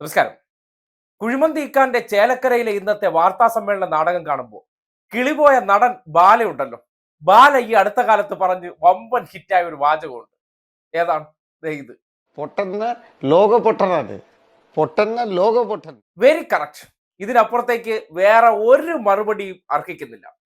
നമസ്കാരം. കുഴിമന്തി ഇക്കാന്റെ ചേലക്കരയിലെ ഇന്നത്തെ വാർത്താ സമ്മേളന നാടകം കാണുമ്പോൾ കിളിപോയ നടൻ ബാലയുണ്ടല്ലോ. ബാല ഈ അടുത്ത കാലത്ത് പറഞ്ഞ് വമ്പൻ ഹിറ്റായ ഒരു വാചകമുണ്ട്. ഏതാണ്? ഇത്. പൊട്ടെന്ന ലോക പൊട്ടനാണ് പൊട്ടെന്ന ലോക പൊട്ടൻ വെരി കറക്റ്റ് ഇതിനപ്പുറത്തേക്ക് വേറെ ഒരു മറുപടിയും അർഹിക്കുന്നില്ല.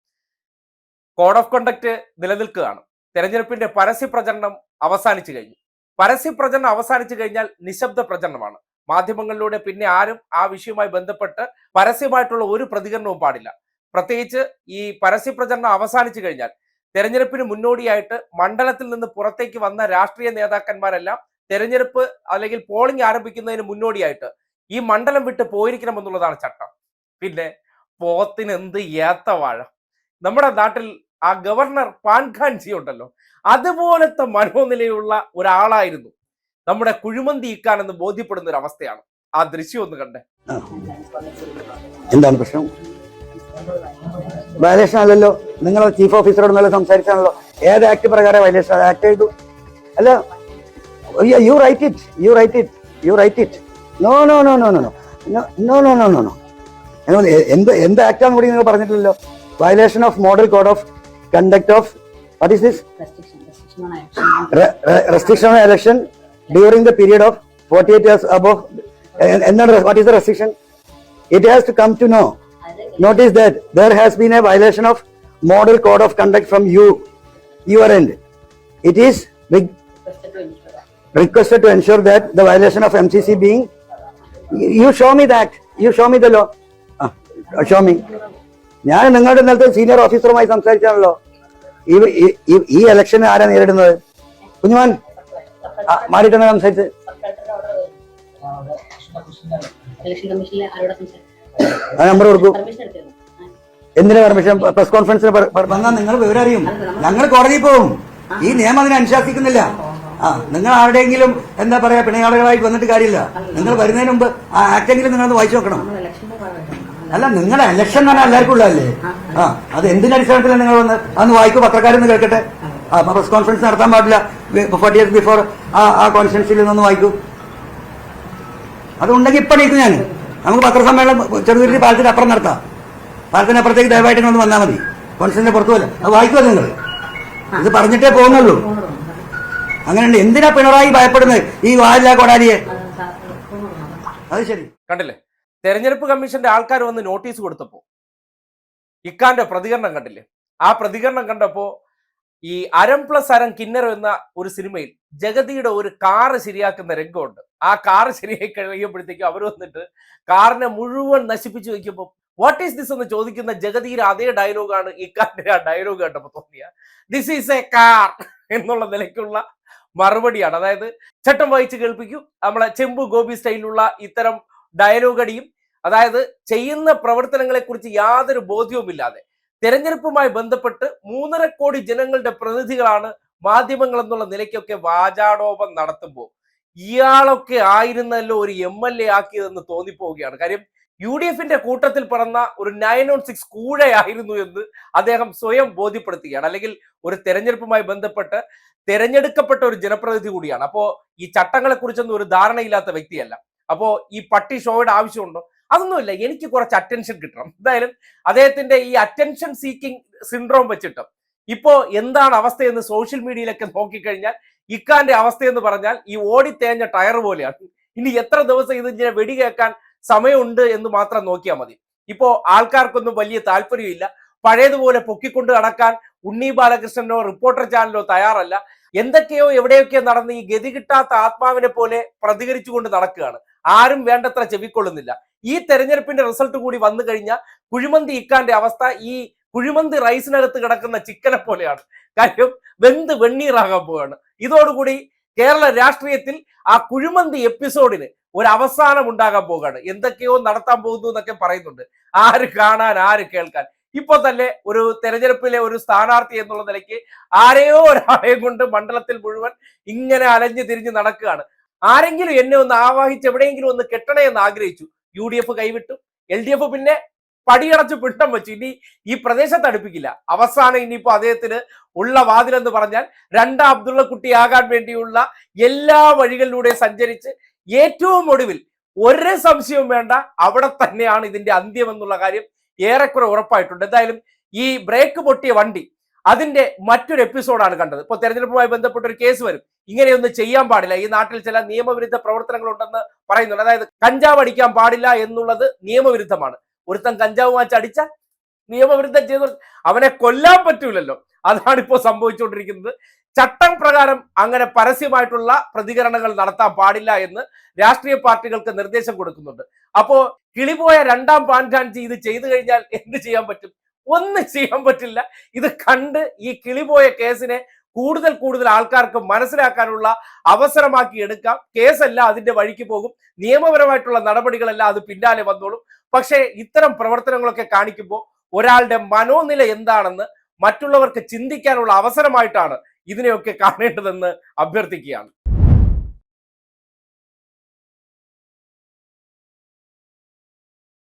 കോഡ് ഓഫ് കണ്ടക്ട് നിലനിൽക്കുകയാണ്. തെരഞ്ഞെടുപ്പിന്റെ പരസ്യ പ്രചരണം അവസാനിച്ചു കഴിഞ്ഞു. പരസ്യ പ്രചരണം അവസാനിച്ചു കഴിഞ്ഞാൽ നിശബ്ദ പ്രചരണമാണ്. മാധ്യമങ്ങളിലൂടെ പിന്നെ ആരും ആ വിഷയവുമായി ബന്ധപ്പെട്ട് പരസ്യമായിട്ടുള്ള ഒരു പ്രതികരണവും പാടില്ല. പ്രത്യേകിച്ച് ഈ പരസ്യ പ്രചരണം അവസാനിച്ചു കഴിഞ്ഞാൽ തെരഞ്ഞെടുപ്പിന് മുന്നോടിയായിട്ട് മണ്ഡലത്തിൽ നിന്ന് പുറത്തേക്ക് വന്ന രാഷ്ട്രീയ നേതാക്കന്മാരെല്ലാം തെരഞ്ഞെടുപ്പ് അല്ലെങ്കിൽ പോളിംഗ് ആരംഭിക്കുന്നതിന് മുന്നോടിയായിട്ട് ഈ മണ്ഡലം വിട്ട് പോയിരിക്കണം എന്നുള്ളതാണ് ചട്ടം. പിന്നെ പോത്തിന് എന്ത് ഏത്ത വാഴ. നമ്മുടെ നാട്ടിൽ ആ ഗവർണർ പാൻഖാൻ ജി ഉണ്ടല്ലോ. അതുപോലത്തെ മനോനിലയുള്ള ഒരാളായിരുന്നു നമ്മുടെ കുഴിമന്തി ഇക്കാനെന്ന് ബോധ്യപ്പെടുന്ന ഒരു അവസ്ഥയാണ് ആ ദൃശ്യം ഒന്ന് കണ്ടേ. എന്താണ് പ്രശ്നം? വയലേഷൻ അല്ലല്ലോ. നിങ്ങൾ ചീഫ് ഓഫീസറോട് നല്ല സംസാരിച്ചാണല്ലോ. ഏത് ആക്ട് പ്രകാരം വയലേഷൻ ആക്ട് ചെയ്തു? അല്ല you write it you write it you write it no no no no no no no no no no no എന്ത് എന്ത് ആക്ടാന്ന് കൂടി നിങ്ങൾ പറഞ്ഞിട്ടില്ലല്ലോ? Violation of model code of conduct of what is this. Restriction on election during the period of forty eight years above എന്താണ് what is the restriction it has to to to no അത് notice that there has been a violation of model code of conduct from you your end it is requested to ensure that. to the violation of mcc being you show me that you show me the law Ah, show me ഞാൻ നിങ്ങളുടെ ഇന്നലത്തെ senior ഓഫീസറുമായി സംസാരിച്ചാണല്ലോ ഈ ഈ- election ആരാ നേരിടുന്നത് കുഞ്ഞുമാൻ മാറിയിട്ടാണ് സംസാരിച്ചത്? ആ number കൊടുക്കൂ. എന്തിനാ പെർമിഷൻ പ്രസ് കോൺഫറൻസിന് വന്നാൽ നിങ്ങൾ വിവരം അറിയും. ഞങ്ങൾ കോടതിയിൽ പോകും. ഈ നിയമം അതിനെ അനുശാസിക്കുന്നില്ല. ആ നിങ്ങൾ ആരുടെയെങ്കിലും എന്താ പറയാ പിണയാളുകളായിട്ട് വന്നിട്ട് കാര്യമില്ല. നിങ്ങൾ വരുന്നതിന് മുമ്പ് ആ ആക്ടെങ്കിലും നിങ്ങൾ വായിച്ചു നോക്കണം. അല്ല നിങ്ങളുടെ ഇലക്ഷൻ തന്നെ പറഞ്ഞാൽ എല്ലാവർക്കും ഉള്ളതല്ലേ? ആ. അത് എന്തിന്റെ അടിസ്ഥാനത്തിലാണ് നിങ്ങൾ വന്ന് അന്ന് വായിക്കൂ പത്രക്കാരെന്ന് കേൾക്കട്ടെ? പ്രസ് കോൺഫറൻസ് നടത്താൻ പാടില്ല. ഫോർട്ടി ഇയർസ് ബിഫോർ ആ ആ കോൺഫറൻസിൽ നിന്നൊന്ന് വായിക്കൂ. അതുണ്ടെങ്കിൽ ഇപ്പൊ നീക്കും ഞാൻ നമുക്ക് പത്രസമ്മേളനം ചെറുതുരുത്തി പാലത്തിന്റെ അപ്പുറം നടത്താം. പാലത്തിന്റെ അപ്പുറത്തേക്ക് ദയവായിട്ട് നിങ്ങൾ വന്നാൽ മതി. കോൺഫറൻസിന്റെ പുറത്തു പോലെ. അത് വായിക്കുമോ നിങ്ങൾ? ഇത് പറഞ്ഞിട്ടേ പോകുന്നുള്ളൂ. അങ്ങനെയുണ്ട്. എന്തിനാ പിണറായി ഭയപ്പെടുന്നത്? ഈ വാലില്ല കൊടാലിയെ. അത് ശരി. കണ്ടില്ലേ? തെരഞ്ഞെടുപ്പ് കമ്മീഷന്റെ ആൾക്കാർ വന്ന് നോട്ടീസ് കൊടുത്തപ്പോ ഇക്കാന്റെ പ്രതികരണം കണ്ടില്ലേ? ആ പ്രതികരണം കണ്ടപ്പോ ഈ അരം പ്ലസ് അരം കിന്നരം എന്ന ഒരു സിനിമയിൽ ജഗതിയുടെ ഒരു കാറ് ശരിയാക്കുന്ന രംഗമുണ്ട്. ആ കാറ് ശരിയായി കഴിയുമ്പോഴത്തേക്കും അവർ വന്നിട്ട് കാറിനെ മുഴുവൻ നശിപ്പിച്ചു വെക്കുമ്പോൾ വാട്ട് ഈസ് ദിസ് എന്ന് ചോദിക്കുന്ന ജഗതിയുടെ അതേ ഡയലോഗാണ് ഈ കാറിന്റെ ആ ഡയലോഗ് കണ്ടപ്പോൾ തോന്നിയ. ദിസ് ഈസ് എ കാർ എന്നുള്ള നിലയ്ക്കുള്ള മറുപടിയാണ്. അതായത് ചട്ടം വായിച്ച് കേൾപ്പിക്കും. നമ്മളെ ചെമ്പു ഗോപി സ്റ്റൈലിലുള്ള ഇത്തരം ഡയലോഗടിയും അതായത് ചെയ്യുന്ന പ്രവർത്തനങ്ങളെ കുറിച്ച് യാതൊരു ബോധ്യവുമില്ലാതെ തെരഞ്ഞെടുപ്പുമായി ബന്ധപ്പെട്ട് മൂന്നര കോടി ജനങ്ങളുടെ പ്രതിനിധികളാണ് മാധ്യമങ്ങൾ എന്നുള്ള നിലയ്ക്കൊക്കെ വാചാടോപം നടത്തുമ്പോൾ ഇയാളൊക്കെ ആയിരുന്നല്ലോ ഒരു എം എൽ എ ആക്കിയതെന്ന് തോന്നിപ്പോവുകയാണ്. കാര്യം യു ഡി എഫിന്റെ കൂട്ടത്തിൽ പറഞ്ഞ ഒരു നയൻ ഓൺ സിക്സ് കൂടെയായിരുന്നു എന്ന് അദ്ദേഹം സ്വയം ബോധ്യപ്പെടുത്തുകയാണ്. അല്ലെങ്കിൽ ഒരു തെരഞ്ഞെടുപ്പുമായി ബന്ധപ്പെട്ട് തെരഞ്ഞെടുക്കപ്പെട്ട ഒരു ജനപ്രതിനിധി കൂടിയാണ്. അപ്പോ ഈ ചട്ടങ്ങളെ കുറിച്ചൊന്നും ഒരു ധാരണയില്ലാത്ത വ്യക്തിയല്ല. അപ്പോ ഈ പട്ടി ഷോയുടെ ആവശ്യമുണ്ടോ? അതൊന്നുമില്ല. എനിക്ക് കുറച്ച് അറ്റൻഷൻ കിട്ടണം. എന്തായാലും അദ്ദേഹത്തിന്റെ ഈ അറ്റൻഷൻ സീക്കിംഗ് സിൻഡ്രോം വെച്ചിട്ട് ഇപ്പോ എന്താണ് അവസ്ഥയെന്ന് സോഷ്യൽ മീഡിയയിലൊക്കെ നോക്കിക്കഴിഞ്ഞാൽ ഇക്കാന്റെ അവസ്ഥയെന്ന് പറഞ്ഞാൽ ഈ ഓടി തേഞ്ഞ ടയർ പോലെയാണ്. ഇനി എത്ര ദിവസം ഇതിങ്ങനെ വെടി കേൾക്കാൻ സമയമുണ്ട് എന്ന് മാത്രം നോക്കിയാൽ മതി. ഇപ്പോ ആൾക്കാർക്കൊന്നും വലിയ താല്പര്യമില്ല. പഴയതുപോലെ പൊക്കിക്കൊണ്ട് നടക്കാൻ ഉണ്ണി ബാലകൃഷ്ണനോ റിപ്പോർട്ടർ ചാനലോ തയ്യാറല്ല. എന്തൊക്കെയോ എവിടെയൊക്കെയോ നടന്ന് ഈ ഗതി കിട്ടാത്ത ആത്മാവിനെ പോലെ പ്രതികരിച്ചുകൊണ്ട് നടക്കുകയാണ്. ആരും വേണ്ടത്ര ചെവിക്കൊള്ളുന്നില്ല. ഈ തെരഞ്ഞെടുപ്പിന്റെ റിസൾട്ട് കൂടി വന്നു കഴിഞ്ഞാൽ കുഴിമന്തി ഇക്കാന്റെ അവസ്ഥ ഈ കുഴിമന്തി റൈസിനകത്ത് കിടക്കുന്ന ചിക്കനെ പോലെയാണ്. കാര്യം വെന്ത് വെണ്ണീറാകാൻ പോവുകയാണ് ഇതോടുകൂടി കേരള രാഷ്ട്രീയത്തിൽ ആ കുഴിമന്തി എപ്പിസോഡിന് ഒരു അവസാനം ഉണ്ടാകാൻ പോവുകയാണ്. എന്തൊക്കെയോ നടത്താൻ പോകുന്നു എന്നൊക്കെ പറയുന്നുണ്ട്. ആര് കാണാൻ ആര് കേൾക്കാൻ. ഇപ്പൊ തന്നെ ഒരു തെരഞ്ഞെടുപ്പിലെ ഒരു സ്ഥാനാർത്ഥി എന്നുള്ള നിലയ്ക്ക് ആരെയോ ഒരാളെയും കൊണ്ട് മണ്ഡലത്തിൽ മുഴുവൻ ഇങ്ങനെ അലഞ്ഞു തിരിഞ്ഞ് നടക്കുകയാണ്. ആരെങ്കിലും എന്നെ ഒന്ന് ആവാഹിച്ച് എവിടെയെങ്കിലും ഒന്ന് കെട്ടണേ എന്ന് ആഗ്രഹിച്ചു. യു ഡി എഫ് കൈവിട്ടു. എൽ ഡി എഫ് പിന്നെ പടിയടച്ച് പിട്ടം വെച്ചു. ഇനി ഈ പ്രദേശത്ത് അടുപ്പിക്കില്ല അവസാനം ഇനിയിപ്പോ അദ്ദേഹത്തിന് ഉള്ള വാതിൽ എന്ന് പറഞ്ഞാൽ രണ്ടാം അബ്ദുള്ള കുട്ടിയാകാൻ വേണ്ടിയുള്ള എല്ലാ വഴികളിലൂടെ സഞ്ചരിച്ച് ഏറ്റവും ഒടുവിൽ ഒരേ സംശയവും വേണ്ട. അവിടെ തന്നെയാണ് ഇതിന്റെ അന്ത്യം എന്നുള്ള കാര്യം ഏറെക്കുറെ ഉറപ്പായിട്ടുണ്ട്. എന്തായാലും ഈ ബ്രേക്ക് പൊട്ടിയ വണ്ടി അതിന്റെ മറ്റൊരു എപ്പിസോഡാണ് കണ്ടത്. ഇപ്പോൾ തെരഞ്ഞെടുപ്പുമായി ബന്ധപ്പെട്ട ഒരു കേസ് വരും. ഇങ്ങനെയൊന്നും ചെയ്യാൻ പാടില്ല. ഈ നാട്ടിൽ ചില നിയമവിരുദ്ധ പ്രവർത്തനങ്ങൾ ഉണ്ടെന്ന് പറയുന്നുണ്ട്. അതായത് കഞ്ചാവ് അടിക്കാൻ പാടില്ല എന്നുള്ളത് നിയമവിരുദ്ധമാണ്. ഒരുത്തൻ കഞ്ചാവ് വാച്ച് അടിച്ച നിയമവിരുദ്ധം ചെയ്തു അവനെ കൊല്ലാൻ പറ്റൂലല്ലോ. അതാണ് ഇപ്പോൾ സംഭവിച്ചുകൊണ്ടിരിക്കുന്നത്. ചട്ടം പ്രകാരം അങ്ങനെ പരസ്യമായിട്ടുള്ള പ്രതികരണങ്ങൾ നടത്താൻ പാടില്ല എന്ന് രാഷ്ട്രീയ പാർട്ടികൾക്ക് നിർദ്ദേശം കൊടുക്കുന്നുണ്ട്. അപ്പോ കിളിപോയ രണ്ടാം പാൻകാഞ്ചി ഇത് ചെയ്തു കഴിഞ്ഞാൽ എന്ത് ചെയ്യാൻ പറ്റും? ഒന്നും ചെയ്യാൻ പറ്റില്ല. ഇത് കണ്ട് ഈ കിളിപോയ കേസിനെ കൂടുതൽ കൂടുതൽ ആൾക്കാർക്ക് മനസ്സിലാക്കാനുള്ള അവസരമാക്കി എടുക്കാം. കേസല്ല അതിന്റെ വഴിക്ക് പോകും. നിയമപരമായിട്ടുള്ള നടപടികളെല്ലാം അത് പിന്നാലെ വന്നോളും. പക്ഷേ ഇത്തരം പ്രവർത്തനങ്ങളൊക്കെ കാണിക്കുമ്പോൾ ഒരാളുടെ മനോനില എന്താണെന്ന് മറ്റുള്ളവർക്ക് ചിന്തിക്കാനുള്ള അവസരമായിട്ടാണ് ഇതിനെയൊക്കെ കാണേണ്ടതെന്ന് അഭ്യർത്ഥിക്കുകയാണ്.